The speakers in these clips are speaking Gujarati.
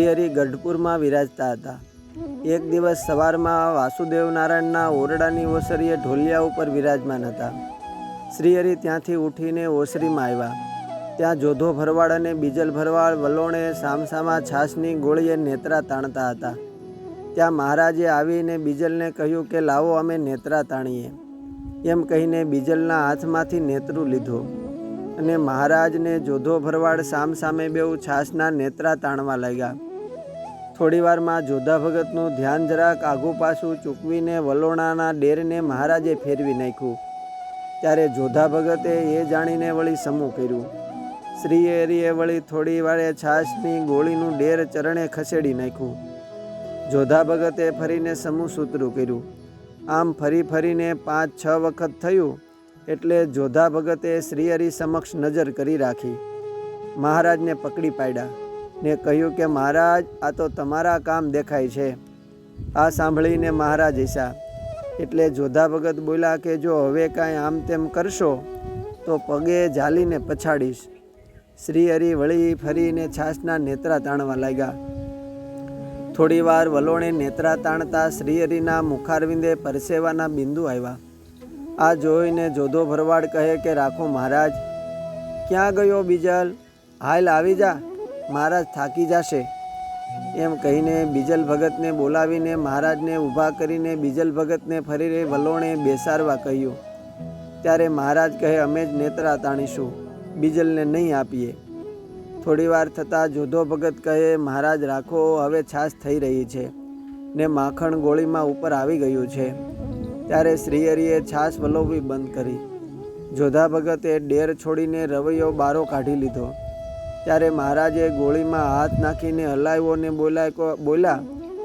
હરિહરિ ગઢપુરમાં વિરાજતા હતા. એક દિવસ સવારમાં વાસુદેવ નારાયણના ઓરડાની ઓસરીએ ઢોલિયા ઉપર વિરાજમાન હતા. શ્રીહરિ ત્યાંથી ઉઠીને ઓસરીમાં આવ્યા. ત્યાં જોધો ભરવાડ અને બીજલ ભરવાડ, વલોણે, સામસામા છાશની ગોળીએ નેત્રા તાણતા હતા. ત્યાં મહારાજે આવીને બીજલને કહ્યું કે, લાવો અમે નેત્રા તાણીએ. એમ કહીને બીજલના હાથમાંથી નેત્રું લીધું અને મહારાજને જોધો ભરવાડ સામ સામે બેઉ છાશના નેત્રા તાણવા લાગ્યા. થોડી વારમાં જોધા ભગતનું ધ્યાન જરાક આઘું પાછું ચૂકવીને વલોણાના ડેરને મહારાજે ફેરવી નાખ્યું. ત્યારે જોધા ભગતે એ જાણીને વળી સમૂહ કર્યું. શ્રી એરીએ વળી થોડી વારે છાશની ગોળીનું ડેર ચરણે ખસેડી નાખ્યું. જોધા ભગતે ફરીને સમૂહ સૂતરું કર્યું. આમ ફરી ફરીને પાંચ, છ વખત થયું એટલે જોધા ભગતે શ્રીહરિ સમક્ષ નજર કરી રાખી. મહારાજને પકડી પાડ્યા. ને કહ્યું કે, મહારાજ, આ તો તમારા કામ દેખાય છે. આ સાંભળીને મહારાજ ઈશા, એટલે જોધા ભગત બોલ્યા કે, જો હવે કાંઈ આમ તેમ કરશો, તો પગે ઝાલીને પછાડીશ. શ્રી હરિ વળી ફરીને છાસના નેત્રા તાણવા લાગ્યા. થોડી વાર વલોણે નેત્રા તાણતા શ્રીહરિના મુખારવિંદે પરસેવાના બિંદુ આવ્યા. આ જોઈને જોધો ભરવાડ કહે કે, રાખો મહારાજ, ક્યાં ગયો બીજલ? હાલ આવી જા. મહારાજ થાકી જશે. એમ કહીને બીજલ ભગતને બોલાવીને મહારાજને ઊભા કરીને બીજલ ભગતને ફરીને વલોણે બેસાડવા કહ્યું. ત્યારે મહારાજ કહે, અમે જ નેત્રા તાણીશું બીજલને નહીં આપીએ. થોડી વાર થતાં જોધો ભગત કહે, મહારાજ, રાખો, હવે છાશ થઈ રહી છે ને માખણ ગોળીમાં ઉપર આવી ગયું છે. ત્યારે શ્રીહરિએ છાશ વલોવવી બંધ કરી. જોધા ભગતે ડેર છોડીને રવૈયો બારો કાઢી લીધો. ત્યારે મહારાજે ગોળીમાં હાથ નાખીને હલાવ્યો ને બોલાય બોલ્યા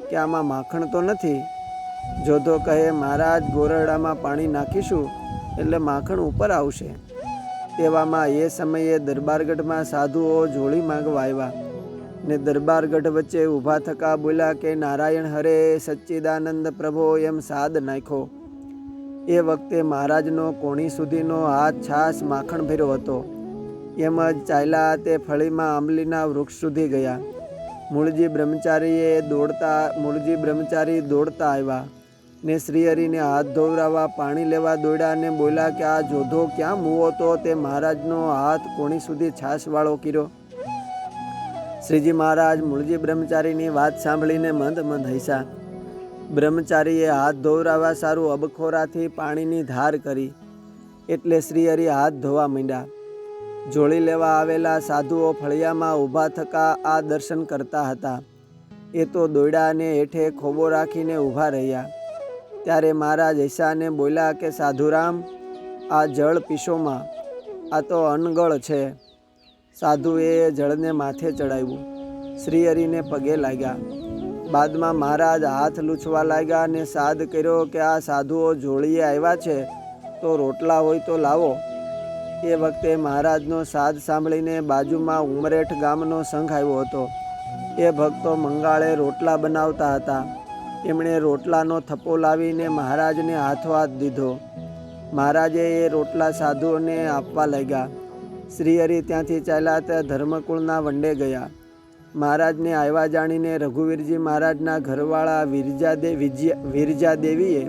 કે આમાં માખણ તો નથી. જોધો કહે, મહારાજ, ગોરડામાં પાણી નાખીશું એટલે માખણ ઉપર આવશે. તેવામાં એ સમયે દરબારગઢમાં સાધુઓ જોળી માંગવા આવ્યા ને દરબારગઢ વચ્ચે ઊભા થકા બોલ્યા કે, નારાયણ હરે, સચ્ચિદાનંદ પ્રભો, એમ સાદ નાખ્યો. એ વખતે મહારાજનો કોણી સુધીનો હાથ છાસ માખણ ભર્યો હતો. એમ જ ચાલ્યા તે ફળીમાં આંબલીના વૃક્ષ સુધી ગયા. મૂળજી બ્રહ્મચારીએ દોડતા, મૂળજી બ્રહ્મચારી દોડતા આવ્યા ને શ્રીહરિને હાથ ધોવરાવા પાણી લેવા દોડ્યા અને બોલ્યા કે આ જોધો ક્યાં મૂવો તો તે મહારાજનો હાથ કોણી સુધી છાશવાળો કર્યો. શ્રીજી મહારાજ મૂળજી બ્રહ્મચારીની વાત સાંભળીને મંદ મંદ હૈસા બ્રહ્મચારીએ હાથ ધોવરાવા સારું અબખોરાથી પાણીની ધાર કરી. એટલે શ્રીહરિ હાથ ધોવા માંડ્યા. જોડી લેવા આવેલા સાધુઓ ફળિયામાં ઊભા થકા આ દર્શન કરતા હતા. એ તો દોયડાને હેઠે ખોબો રાખીને ઊભા રહ્યા. ત્યારે મહારાજ ઈશાને બોલ્યા કે, સાધુરામ, આ જળ પીશોમાં આ તો અનગળ છે. સાધુએ જળને માથે ચડાવ્યું. શ્રીહરિને પગે લાગ્યા. બાદમાં મહારાજ હાથ લૂછવા લાગ્યા અને સાદ કર્યો કે, આ સાધુઓ જોડીએ આવ્યા છે, તો રોટલા હોય તો લાવો. એ વખતે મહારાજનો સાદ સાંભળીને બાજુમાં ઉમરેઠ ગામનો સંઘ આવ્યો હતો. એ ભક્તો મંગાળે રોટલા બનાવતા હતા. એમણે રોટલાનો થપ્પો લાવીને મહારાજને હાથો હાથ દીધો. મહારાજે એ રોટલા સાધુઓને આપવા લાગ્યા. શ્રીહરિ ત્યાંથી ચાલ્યા ત્યાં ધર્મકુળના વંડે ગયા. મહારાજને આવ્યા જાણીને રઘુવીરજી મહારાજના ઘરવાળા વિરજાદે વિજયા વિરજા દેવીએ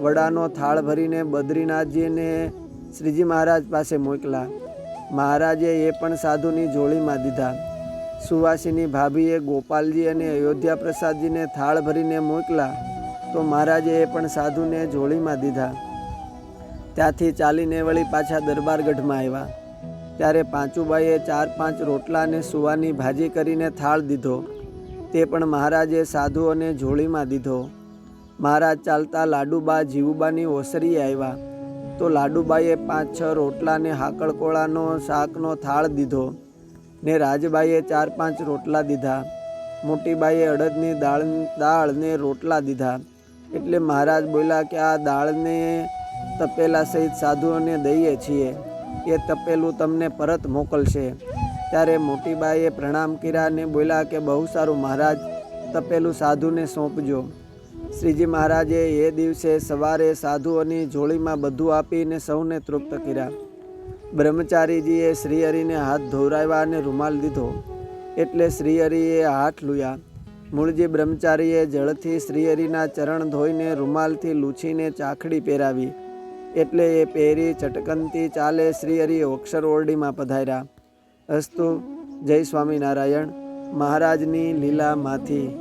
વડાનો થાળ ભરીને બદ્રીનાથજીને શ્રીજી મહારાજ પાસે મોકલા. મહારાજે એ પણ સાધુની જોડીમાં દીધા. સુવાસીની ભાભીએ ગોપાલજી અને અયોધ્યા પ્રસાદજીને થાળ ભરીને મોકલા તો મહારાજે એ પણ સાધુને જોડીમાં દીધા. ત્યાંથી ચાલીને વળી પાછા દરબારગઢમાં આવ્યા. ત્યારે પાંચુબાઈએ ચાર પાંચ રોટલા અને સુવાની ભાજી કરીને થાળ દીધો. તે પણ મહારાજે સાધુઓને જોડીમાં દીધો. મહારાજ ચાલતા લાડુબા જીવુબાની ઓસરીએ આવ્યા. તો લાડુબાઈએ પાંચ છ રોટલા ને હાકળકોળાનો શાકનો થાળ દીધો ને રાજબાઈએ ચાર પાંચ રોટલા દીધા. મોટીબાઈએ અડદની દાળ દાળ ને રોટલા દીધા. એટલે મહારાજ બોલ્યા કે આ દાળને તપેલા સહિત સાધુઓને દઈએ છીએ. એ તપેલું તમને પરત મોકલશે. ત્યારે મોટીબાઈએ પ્રણામ કર્યા ને બોલ્યા કે બહુ સારું મહારાજ, તપેલું સાધુને સોંપજો. શ્રીજી મહારાજે એ દિવસે સવારે સાધુઓની જોડીમાં બધું આપીને સૌને તૃપ્ત કર્યા. બ્રહ્મચારીજીએ શ્રીહરિને હાથ ધોવરાવ્યા અને રૂમાલ દીધો. એટલે શ્રીહરિએ હાથ લુયા. મૂળજી બ્રહ્મચારીએ જળથી શ્રીહરિના ચરણ ધોઈને રૂમાલથી લૂછીને ચાખડી પહેરાવી. એટલે એ પહેરી ચટકનથી ચાલે શ્રીહરિ અક્ષર ઓરડીમાં પધાર્યા. અસ્તુ, જય સ્વામિનારાયણ. મહારાજની લીલામાંથી.